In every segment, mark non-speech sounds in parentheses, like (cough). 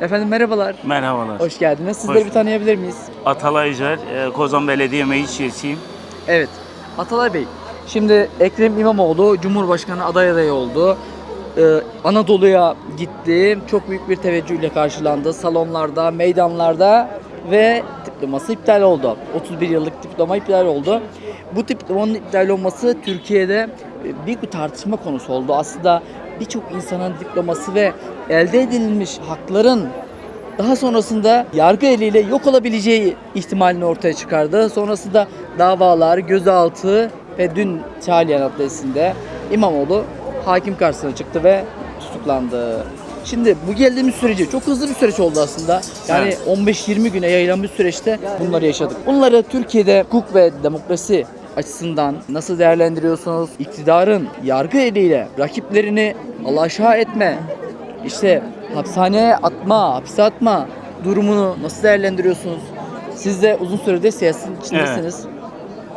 Efendim merhabalar. Merhabalar. Hoş geldiniz. Sizleri Hoş bir tanıyabilir miyiz? Atalay Yüzer, e, Kozan Belediye Meclis Üyesiyim. Evet. Atalay Bey. Şimdi Ekrem İmamoğlu Cumhurbaşkanı aday adayı oldu. Ee, Anadolu'ya gitti. Çok büyük bir teveccühle karşılandı. Salonlarda, meydanlarda ve diploması iptal oldu. 31 yıllık diploma iptal oldu. Bu diplomanın iptal olması Türkiye'de büyük bir tartışma konusu oldu. Aslında birçok insanın diploması ve elde edilmiş hakların daha sonrasında yargı eliyle yok olabileceği ihtimalini ortaya çıkardı. Sonrasında davalar, gözaltı ve dün Çağlayan Adliyesi'nde İmamoğlu hakim karşısına çıktı ve tutuklandı. Şimdi bu geldiğimiz süreci çok hızlı bir süreç oldu aslında. Yani Evet. 15-20 güne yayılan bir süreçte bunları yaşadık. Bunları Türkiye'de hukuk ve demokrasi açısından nasıl değerlendiriyorsunuz? İktidarın yargı eliyle rakiplerini alaşağı etme, işte hapishaneye atma, hapse atma durumunu nasıl değerlendiriyorsunuz? Siz de uzun süredir siyasetin içindesiniz.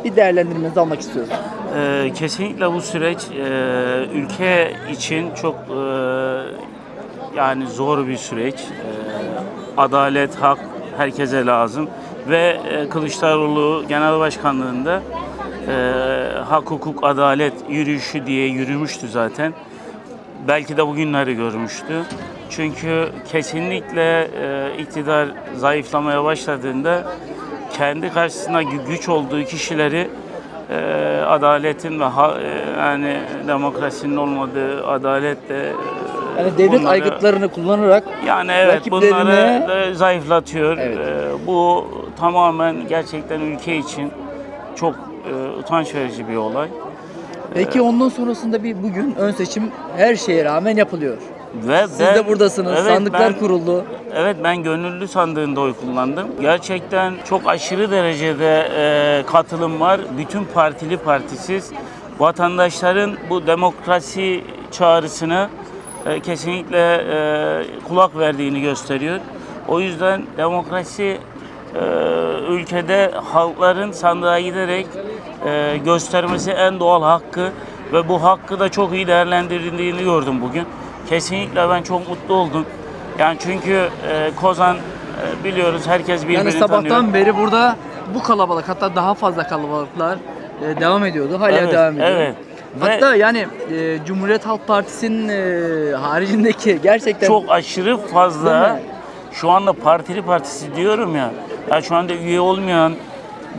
Bir değerlendirmenizi almak istiyoruz. E, kesinlikle bu süreç e, ülke için çok e, yani zor bir süreç. E, adalet, hak herkese lazım. Ve e, Kılıçdaroğlu Genel Başkanlığında hak, hukuk, adalet yürüyüşü diye yürümüştü zaten. belki de bugünleri görmüştü. Çünkü kesinlikle e, iktidar zayıflamaya başladığında kendi karşısına gü- güç olduğu kişileri e, adaletin ve ha, e, yani demokrasinin olmadığı adaletle e, Yani devlet bunları- aygıtlarını kullanarak yani evet bunları da zayıflatıyor. Evet. E, bu tamamen gerçekten ülke için çok e, utanç verici bir olay. peki ondan sonrasında bir bugün ön seçim her şeye rağmen yapılıyor. Ve Siz de buradasınız. evet, Sandıklar ben- kuruldu. Evet ben gönüllü sandığında oy kullandım. Gerçekten çok aşırı derecede e, katılım var. Bütün partili partisiz vatandaşların bu demokrasi çağrısına e, kesinlikle e, kulak verdiğini gösteriyor. O yüzden demokrasi e, ülkede halkların sandığa giderek e, göstermesi en doğal hakkı ve bu hakkı da çok iyi değerlendirildiğini gördüm bugün. Kesinlikle ben çok mutlu oldum. Yani çünkü e, Kozan e, biliyoruz herkes birbirini Yani sabahtan tanıyor. beri burada bu kalabalık hatta daha fazla kalabalıklar e, devam ediyordu. Hala Evet, devam ediyor. evet. Ve Hatta yani e, Cumhuriyet Halk Partisi'nin e, haricindeki (laughs) gerçekten çok aşırı fazla şu anda partili partisi diyorum ya. Ya şu anda üye olmayan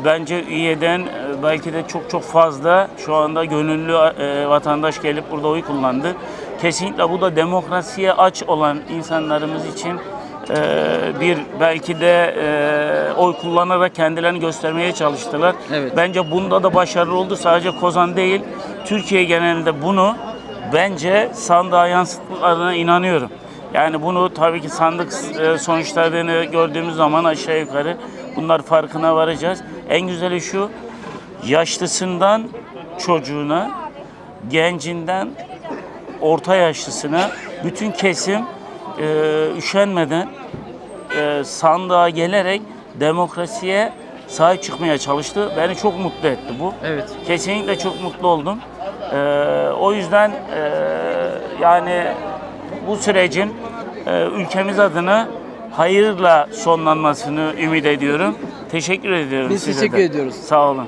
bence üyeden e, belki de çok çok fazla şu anda gönüllü e, vatandaş gelip burada oy kullandı. Kesinlikle bu da demokrasiye aç olan insanlarımız için e, bir belki de oy kullanarak kendilerini göstermeye çalıştılar. Evet. Bence bunda da başarılı oldu. Sadece Kozan değil, Türkiye genelinde bunu bence sandığa yansıttıklarına inanıyorum. Yani bunu tabii ki sandık sonuçlarını gördüğümüz zaman aşağı yukarı bunlar farkına varacağız. En güzeli şu, yaşlısından çocuğuna, gencinden orta yaşlısına bütün kesim e, üşenmeden e, sandığa gelerek demokrasiye sahip çıkmaya çalıştı. Beni çok mutlu etti bu. Evet. Kesinlikle çok mutlu oldum. Ee, o yüzden e, yani bu sürecin e, ülkemiz adına hayırla sonlanmasını ümit ediyorum. Teşekkür ediyorum Biz size teşekkür de. ediyoruz. Sağ olun.